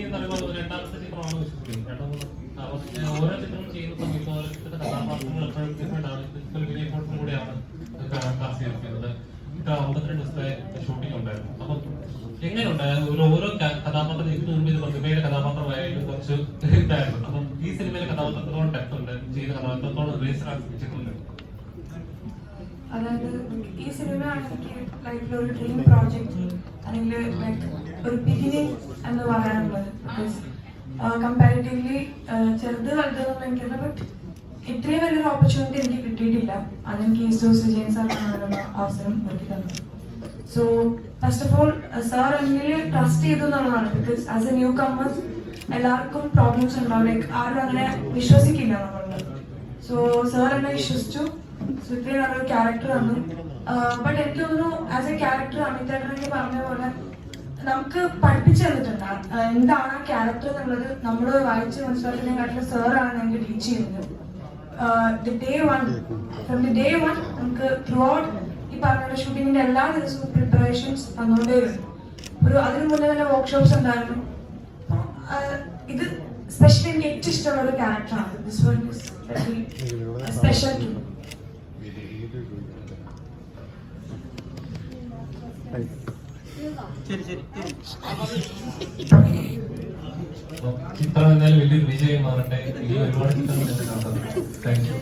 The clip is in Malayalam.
ഇനി എന്ന് പറയുമ്പോൾ രണ്ടാമത്തെ ചിത്രമാണ് ഓരോ ചിത്രങ്ങൾ ചെയ്യുന്ന സമയത്ത് ഓരോ ചിത്രത്തിന്റെ കഥാപാത്രങ്ങൾ എപ്പോഴും ഇപ്പോൾ വിനയ് ഫോർട്ടും കൂടെയാണ് കാസ്റ്റ് ചെയ്തിരിക്കുന്നത് അമ്പത്തിരണ്ട് ദിവസത്തെ ഷൂട്ടിംഗ് ഉണ്ടായിരുന്നു. അപ്പം എങ്ങനെയുണ്ടായിരുന്നു? ഒരു ഓരോ കഥാപാത്രം ഇതിനു മുമ്പ് ഇത് കുറച്ച് ഇതായിരുന്നു. അപ്പം ഈ സിനിമയിലെ കഥാപാത്രത്തോളം ഡെപ്ത് ഉണ്ട്. ചെയ്ത കഥാപാത്രത്തോളം റിലേഷൻ അതായത് ഈ സിനിമയാണ് എനിക്ക് ലൈഫിൽ ഒരു ഡ്രീം പ്രോജക്റ്റ് അല്ലെങ്കിൽ ലൈക്ക് ഒരു ബിഗിനിങ് എന്ന് പറയാനുള്ളത്. കമ്പാരിറ്റീവ്ലി ചെറുത് വലുതെന്നൊന്നും എനിക്കല്ല ബട്ട് ഇത്രയും വലിയൊരു ഓപ്പർച്യൂണിറ്റി എനിക്ക് കിട്ടിയിട്ടില്ല. അതെനിക്ക് ഈസ്റ്റോസ് വിജയൻ സാറിനുള്ള അവസരം ഒരുക്കി തന്നത്. So first of all sir എന്നിൽ ട്രസ്റ്റ് ചെയ്തു എന്നുള്ളതാണ്. Because as a new comers എല്ലാവർക്കും പ്രോബ്ലംസ് ഉണ്ടാവും. ലൈക്ക് ആരും അങ്ങനെ വിശ്വസിക്കില്ല നമ്മളിൽ സോ സാർ എന്നെ വിശ്വസിച്ചു. സോ ഇത്രയും നല്ലൊരു ക്യാരക്ടർ തന്നു ബട്ട് എനിക്ക് തോന്നുന്നു ആസ് എ ക്യാരക്ടർ അമിതേട്ടനെങ്കിൽ പറഞ്ഞ പോലെ നമുക്ക് പഠിപ്പിച്ചു തന്നിട്ടുണ്ട്. എന്താണ് ആ ക്യാരക്ടർ എന്നുള്ളത് നമ്മൾ വായിച്ച് മനസ്സിലാക്കുന്നതിനെക്കാട്ടിലും സാറാണ് ഞങ്ങൾക്ക് ടീച്ച് ചെയ്യുന്നത്. The day one from the day one നമുക്ക് ത്രൂ ഔട്ട് ഈ പറഞ്ഞ ഷൂട്ടിങ്ങിന്റെ എല്ലാ ദിവസവും പ്രിപ്പറേഷൻസ് തന്നുകൊണ്ടേ വരും. ഒരു അതിനു മുന്നേ തന്നെ വർക്ക്ഷോപ്സ് ഉണ്ടായിരുന്നു. ഇത് സ്പെഷ്യലി എനിക്ക് ഏറ്റവും ഇഷ്ടമുള്ള ഒരു ക്യാരക്ടറാണ് ദിസ് വൺ സ്പെഷ്യൽ ടു അപ്പം ചിത്രം എന്നാൽ വലിയൊരു വിജയം മാറട്ടെ. ഈ ഒരുപാട് ചിത്രങ്ങൾ കാണുന്നത് താങ്ക് യു